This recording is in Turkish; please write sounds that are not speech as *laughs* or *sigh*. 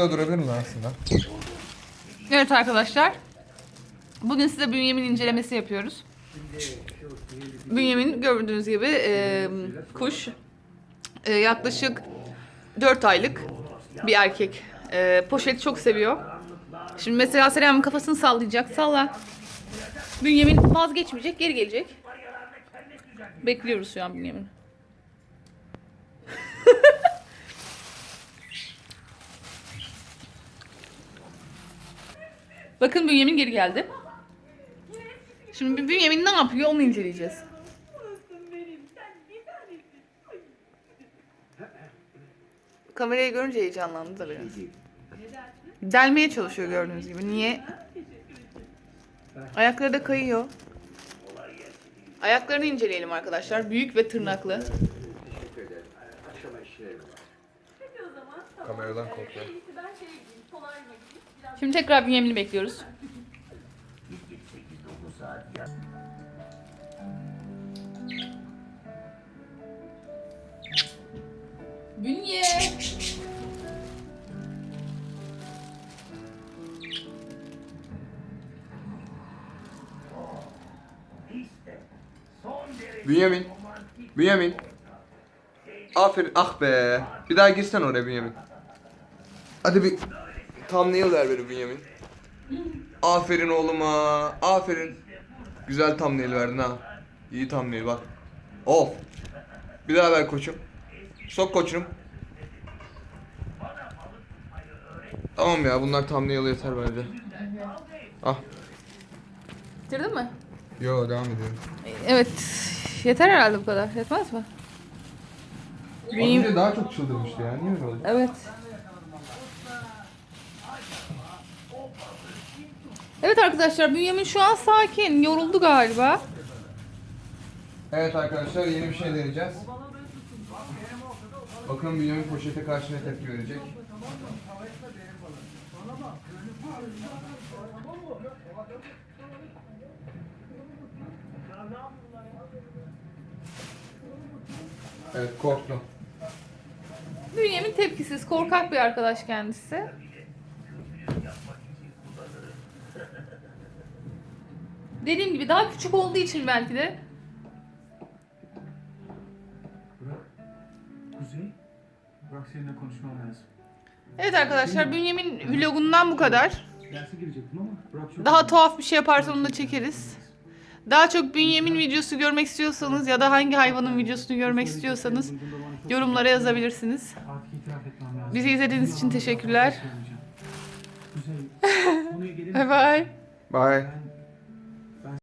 durabilir mi aslında? Evet arkadaşlar. Bugün size bünyemin incelemesi yapıyoruz. Bünyemin gördüğünüz gibi e, kuş e, yaklaşık 4 aylık bir erkek. E, poşeti çok seviyor. Şimdi mesela Selam'ın kafasını sallayacak. Salla. Bünyemin vazgeçmeyecek, geri gelecek. Bekliyoruz şu an Bünyamin'i. Bakın Bünyamin geri geldi. Şimdi Bünyamin ne yapıyor onu inceleyeceğiz. Kamerayı görünce heyecanlandı da biraz. Delmeye çalışıyor gördüğünüz gibi. Niye? Ayakları da kayıyor. Ayaklarını inceleyelim arkadaşlar. Büyük ve tırnaklı. Kameradan korkuyor. Şimdi tekrar Bünyamin'i bekliyoruz. Bünye. Bünyamin. Bünyamin. Aferin. Ah be. Bir daha girsen oraya Bünyamin. Hadi bir thumbnail ver beni Bünyamin. Aferin oğluma. Aferin. Güzel thumbnail verdin ha. İyi thumbnail bak. Of. Bir daha ver koçum. Sok koçum. Tamam ya bunlar thumbnail yeter bence. Ah. Bitirdin mi? Yo devam ediyorum. Evet. Yeter herhalde bu kadar. Yetmez mi? Az önce daha çok çıldırmıştı ya. Niye öyle oldu? Evet. Evet arkadaşlar Bünyamin şu an sakin. Yoruldu galiba. Evet arkadaşlar yeni bir şey deneyeceğiz. Bakalım Bünyamin poşete karşı ne tepki verecek. Evet korktum. Bünyamin tepkisiz, korkak bir arkadaş kendisi. Dediğim gibi daha küçük olduğu için belki de Kuzey, bırak seninle konuşmam lazım. Evet arkadaşlar Bünyamin vlogundan bu kadar. Derse girecektim ama bırak şunu. Daha tuhaf bir şey yaparsa onu da çekeriz. Daha çok Bünyamin videosu görmek istiyorsanız ya da hangi hayvanın videosunu görmek istiyorsanız yorumlara yazabilirsiniz. Artık itiraf etmem lazım. Bizi izlediğiniz için teşekkürler. Kuzey, *laughs* konuya Bye bye. Bye.